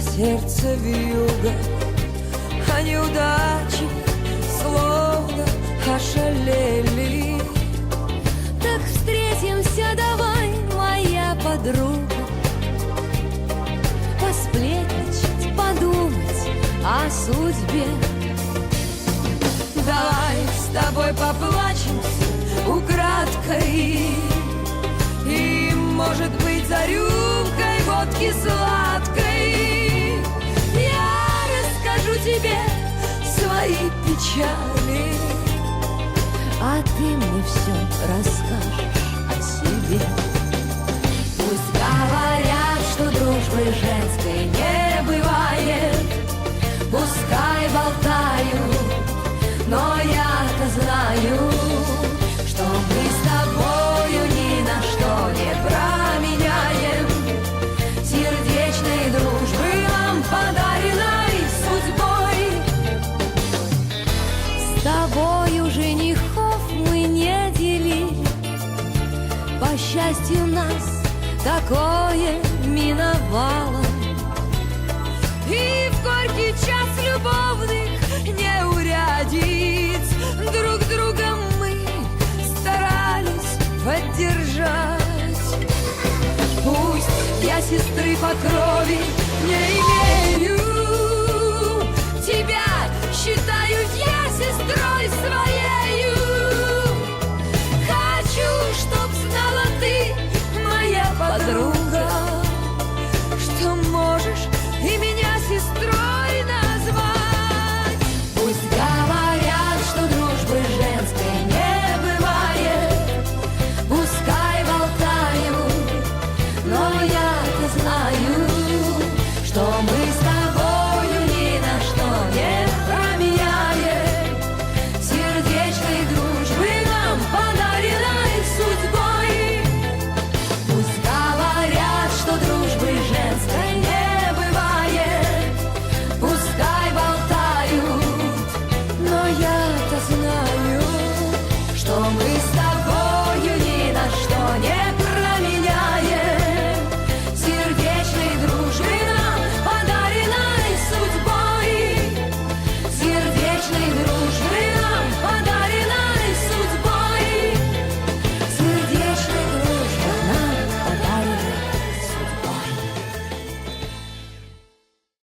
сердце вьюга, а неудачи словно ошалели. Так встретимся давай, моя подруга Посплетничать, подумать о судьбе Давай с тобой поплачемся украдкой И, может быть, за рюмкой водки сладкой тебе свои печали. А ты мне все расскажешь По счастью нас такое миновало. И в горький час любовных неурядиц Друг друга мы старались поддержать. Пусть я сестры по крови не